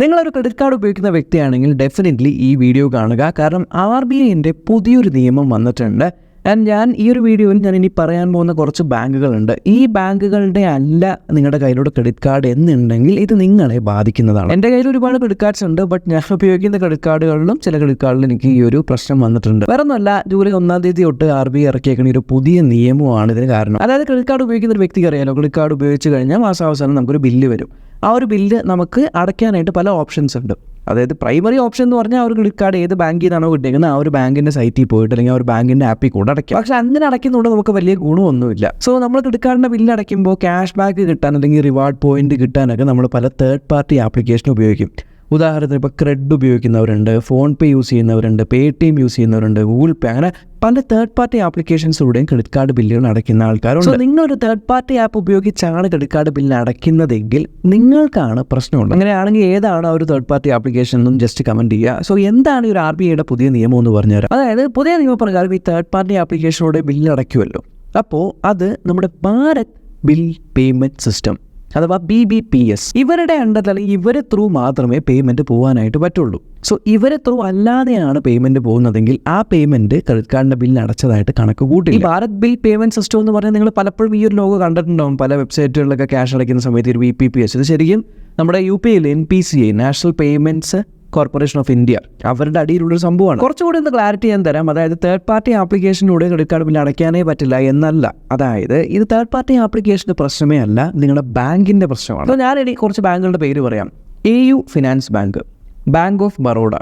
നിങ്ങളൊരു credit card ഉപയോഗിക്കുന്ന വ്യക്തിയാണെങ്കിൽ ഡെഫിനറ്റ്ലി ഈ വീഡിയോ കാണുക. കാരണം ആർ ബി ഐന്റെ പുതിയൊരു നിയമം വന്നിട്ടുണ്ട്. ആൻഡ് ഞാൻ ഈ ഒരു വീഡിയോയിൽ ഞാൻ ഇനി പറയാൻ പോകുന്ന കുറച്ച് ബാങ്കുകളുണ്ട്. ഈ ബാങ്കുകളുടെ അല്ല നിങ്ങളുടെ കയ്യിലൂടെ ക്രെഡിറ്റ് കാർഡ് എന്നുണ്ടെങ്കിൽ ഇത് നിങ്ങളെ ബാധിക്കുന്നതാണ്. എന്റെ കയ്യിൽ ഒരുപാട് ക്രെഡിറ്റ് കാർഡ്സ് ഉണ്ട് ബട്ട് ഞാൻ ഉപയോഗിക്കുന്ന ക്രെഡിറ്റ് കാർഡുകളിലും ചില ക്രെഡിറ്റ് കാർഡിലും എനിക്ക് ഈ ഒരു പ്രശ്നം വന്നിട്ടുണ്ട്. വേറെ ഒന്നുമല്ല ജൂലൈ ഒന്നാം തീയതി തൊട്ട് ആർ ബി ഇറക്കിയേക്കുന്ന ഒരു പുതിയ നിയമമാണ് ഇതിന് കാരണം. അതായത് ക്രെഡിറ്റ് കാർഡ് ഉപയോഗിക്കുന്ന ഒരു വ്യക്തിക്ക് അറിയാലോ ക്രെഡിറ്റ് കാർഡ് ഉപയോഗിച്ച് കഴിഞ്ഞാൽ മാസാവസാനം നമുക്കൊരു ബില്ല് വരും. ആ ഒരു ബില്ല് നമുക്ക് അടയ്ക്കാനായിട്ട് പല ഓപ്ഷൻസ് ഉണ്ട്. അതായത് പ്രൈമറി ഓപ്ഷൻ എന്ന് പറഞ്ഞാൽ ആ ഒരു ക്രെഡിറ്റ് കാർഡ് ഏത് ബാങ്കിൽ നിന്നാണോ കിട്ടിയിരിക്കുന്നത് ആ ഒരു ബാങ്കിന്റെ സൈറ്റിൽ പോയിട്ട് അല്ലെങ്കിൽ ആ ഒരു ബാങ്കിന്റെ ആപ്പിൽ കൂടെ അടയ്ക്കാം. പക്ഷേ അങ്ങനെ അടയ്ക്കുന്നതുകൊണ്ട് നമുക്ക് വലിയ ഗുണമൊന്നുമില്ല. സോ നമ്മൾ ക്രെഡിറ്റ് കാർഡിന്റെ ബില്ല് അടയ്ക്കുമ്പോൾ ക്യാഷ് ബാക്ക് കിട്ടാൻ അല്ലെങ്കിൽ റിവാർഡ് പോയിന്റ് കിട്ടാനൊക്കെ നമ്മൾ പല തേർഡ് പാർട്ടി ആപ്ലിക്കേഷൻ ഉപയോഗിക്കും. ഉദാഹരണത്തിന് ഇപ്പോൾ ക്രെഡ് ഉപയോഗിക്കുന്നവരുണ്ട് ഫോൺ പേ യൂസ് ചെയ്യുന്നവരുണ്ട് പേ ടി എം യൂസ് ചെയ്യുന്നവരുണ്ട് ഗൂഗിൾ പേ അങ്ങനെ പല തേർഡ് പാർട്ടി ആപ്ലിക്കേഷൻസിലൂടെയും ക്രെഡിറ്റ് കാർഡ് ബില്ലുകൾ അടയ്ക്കുന്ന ആൾക്കാരുണ്ട്. സോ നിങ്ങളൊരു തേർഡ് പാർട്ടി ആപ്പ് ഉപയോഗിച്ചാണ് ക്രെഡിറ്റ് കാർഡ് ബില്ല് അടയ്ക്കുന്നതെങ്കിൽ നിങ്ങൾക്കാണ് പ്രശ്നമുള്ളത്. അങ്ങനെയാണെങ്കിൽ ഏതാണ് ഒരു തേർഡ് പാർട്ടി ആപ്ലിക്കേഷൻ എന്നും ജസ്റ്റ് കമന്റ് ചെയ്യുക. സോ എന്താണ് ഈ ഒരു ആർ ബി ഐയുടെ പുതിയ നിയമം എന്ന് പറഞ്ഞുതരാം അതായത് പുതിയ നിയമപ്രകാരം ഈ തേർഡ് പാർട്ടി ആപ്ലിക്കേഷനോടെ ബില്ല് അടയ്ക്കുമല്ലോ. അപ്പോൾ അത് നമ്മുടെ ഭാരത് ബിൽ പേയ്മെന്റ് സിസ്റ്റം അഥവാ ബി ബി പി എസ് ഇവരുടെ അണ്ടറിൽ ഇവരെ ത്രൂ മാത്രമേ പേയ്മെന്റ് പോകാനായിട്ട് പറ്റുള്ളൂ. സോ ഇവരെ ത്രൂ അല്ലാതെയാണ് പേയ്മെന്റ് പോകുന്നതെങ്കിൽ ആ പേയ്മെന്റ് ക്രെഡിറ്റ് കാർഡിന്റെ ബില്ല് അടച്ചതായിട്ട് കണക്ക് കൂട്ടി ഈ ഭാരത് ബിൽ പേയ്മെന്റ് സിസ്റ്റം എന്ന് പറഞ്ഞാൽ നിങ്ങൾ പലപ്പോഴും ഈ ഒരു ലോഗോ കണ്ടിട്ടുണ്ടാവും. പല വെബ്സൈറ്റുകളിലൊക്കെ ക്യാഷ് അടയ്ക്കുന്ന സമയത്ത് ഒരു ബി പി പി എസ് ഇത് ശരിക്കും നമ്മുടെ യു പി ഐയിൽ N P C I National Payments Corporation of India അവരുടെ അടിയിലുള്ള ഒരു സംഭവമാണ്. കുറച്ചുകൂടി ഒന്ന് ക്ലാരിറ്റി ഞാൻ തരാം. അതായത് തേർഡ് പാർട്ടി ആപ്ലിക്കേഷനിലൂടെ ക്രെഡിറ്റ് കാർഡ് ബില്ല് അടയ്ക്കാനേ പറ്റില്ല എന്നല്ല. അതായത് ഇത് തേർഡ് പാർട്ടി ആപ്ലിക്കേഷന്റെ പ്രശ്നമേ അല്ല നിങ്ങളുടെ ബാങ്കിന്റെ പ്രശ്നമാണ്. അപ്പോൾ ഞാൻ ഇനി കുറച്ച് ബാങ്കുകളുടെ പേര് പറയാം. A U Finance Bank Bank of Baroda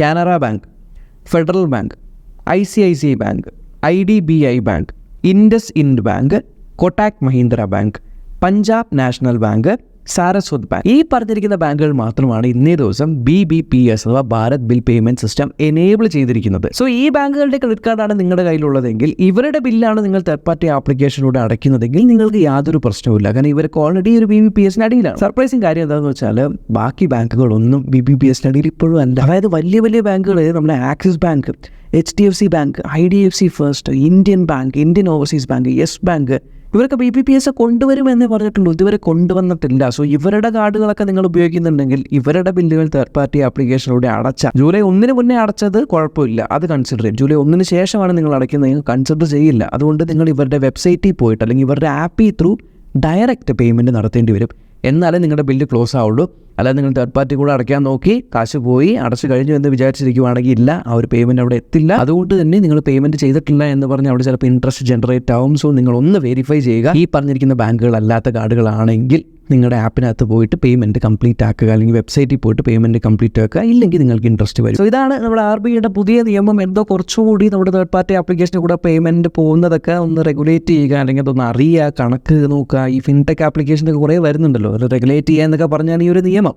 Canara Bank Federal Bank I C I C I Bank I D B I Bank IndusInd Bank Kotak Mahindra Bank Punjab National Bank Saraswat Bank. ഈ പറഞ്ഞിരിക്കുന്ന ബാങ്കുകൾ മാത്രമാണ് ഇന്നേ ദിവസം B B P S അഥവാ Bharat bill payment system enable ചെയ്തിരിക്കുന്നത്. So ഈ ബാങ്കുകളുടെ ക്രെഡിറ്റ് കാർഡാണ് നിങ്ങളുടെ കയ്യിലുള്ളതെങ്കിൽ ഇവരുടെ ബില്ലാണ് നിങ്ങൾ തേർഡ് പാർട്ടി ആപ്ലിക്കേഷനിലൂടെ അടയ്ക്കുന്നതെങ്കിൽ നിങ്ങൾക്ക് യാതൊരു പ്രശ്നവുമില്ല. കാരണം ഇവർക്ക് ഓൾറെഡി ഒരു ബി ബി പി എസിന് അടിയിലാണ്. സർപ്രൈസിങ് കാര്യം എന്താണെന്ന് വെച്ചാൽ ബാക്കി ബാങ്കുകളൊന്നും ബി ബി പി എസിന് അടിയിൽ ഇപ്പോഴും അല്ല. അതായത് വലിയ വലിയ ബാങ്കുകൾ നമ്മുടെ Axis Bank H D F C Bank I D F C First Indian Bank Indian Overseas Bank Yes Bank ഇവരൊക്കെ ബി പി പി എസ് കൊണ്ടുവരുമെന്ന് പറഞ്ഞിട്ടുള്ളൂ. ഇതുവരെ കൊണ്ടുവന്നിട്ടില്ല. സോ ഇവരുടെ കാർഡുകളൊക്കെ നിങ്ങൾ ഉപയോഗിക്കുന്നുണ്ടെങ്കിൽ ഇവരുടെ ബില്ലുകൾ തേർഡ് പാർട്ടി ആപ്ലിക്കേഷനിലൂടെ അടച്ച. ജൂലൈ ഒന്നിന് മുന്നേ അടച്ചത് കുഴപ്പമില്ല. അത് കൺസിഡർ ചെയ്യും. ജൂലൈ ഒന്നിന് ശേഷമാണ് നിങ്ങൾ അടയ്ക്കുന്നത്. കൺസിഡർ ചെയ്യില്ല. അതുകൊണ്ട് നിങ്ങൾ ഇവരുടെ വെബ്സൈറ്റിൽ പോയിട്ട് അല്ലെങ്കിൽ ഇവരുടെ ആപ്പിൽ ത്രൂ ഡയറക്റ്റ് പേയ്മെന്റ് നടത്തേണ്ടി വരും. എന്നാലേ നിങ്ങളുടെ ബില്ല് ക്ലോസ് ആവുള്ളൂ. അല്ലാതെ നിങ്ങൾ തേർഡ് പാർട്ടി കൂടെ അടയ്ക്കാൻ നോക്കി കാശ് പോയി അടച്ചു കഴിഞ്ഞു എന്ന് വിചാരിച്ചിരിക്കുവാണെങ്കിൽ ഇല്ല ആ ഒരു പേയ്മെന്റ് അവിടെ എത്തില്ല. അതുകൊണ്ട് തന്നെ നിങ്ങൾ പേയ്മെന്റ് ചെയ്തിട്ടില്ല എന്ന് പറഞ്ഞ് അവിടെ ചിലപ്പോൾ ഇൻട്രസ്റ്റ് ജനറേറ്റ് ആവും. സോ നിങ്ങൾ ഒന്ന് വെരിഫൈ ചെയ്യുക. ഈ പറഞ്ഞിരിക്കുന്ന ബാങ്കുകൾ അല്ലാത്ത കാർഡുകളാണെങ്കിൽ നിങ്ങളുടെ ആപ്പിനകത്ത് പോയിട്ട് പേയ്മെന്റ് കംപ്ലീറ്റ് ആക്കുക അല്ലെങ്കിൽ വെബ്സൈറ്റിൽ പോയിട്ട് പേയ്മെന്റ് കംപ്ലീറ്റ് ആക്കുക ഇല്ലെങ്കിൽ നിങ്ങൾക്ക് ഇൻട്രസ്റ്റ് വരും. സോ ഇതാണ് നമ്മുടെ ആർ ബി ഐയുടെ പുതിയ നിയമം. എന്തോ കുറച്ചുകൂടി നമ്മുടെ തേർഡ് പാർട്ടി ആപ്ലിക്കേഷനിൽ കൂടെ പേയ്മെന്റ് പോകുന്നതൊക്കെ ഒന്ന് റെഗുലേറ്റ് ചെയ്യുക അല്ലെങ്കിൽ അതൊന്ന് അറിയുക കണക്ക് നോക്കുക. ഈ ഫിൻടെക് ആപ്ലിക്കേഷനൊക്കെ കുറേ വരുന്നുണ്ടല്ലോ. അത് റെഗുലേറ്റ് ചെയ്യുക എന്നൊക്കെ പറഞ്ഞാണ് ഈ ഒരു നിയമം.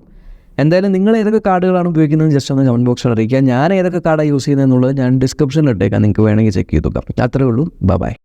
എന്തായാലും നിങ്ങൾ ഏതൊക്കെ കാർഡുകളാണ് ഉപയോഗിക്കുന്നത് ജസ്റ്റ് ഒന്ന് കമന്റ് ബോക്സിൽ അറിയിക്കുക. ഞാൻ ഏതൊക്കെ കാർഡാണ് യൂസ് ചെയ്യുന്നത് എന്നുള്ളത് ഞാൻ ഡിസ്ക്രിപ്ഷനിൽ ഇട്ടേക്കാം. നിങ്ങൾക്ക് വേണമെങ്കിൽ ചെക്ക് ചെയ്ത് അത്രേ ഉള്ളൂ. ബൈ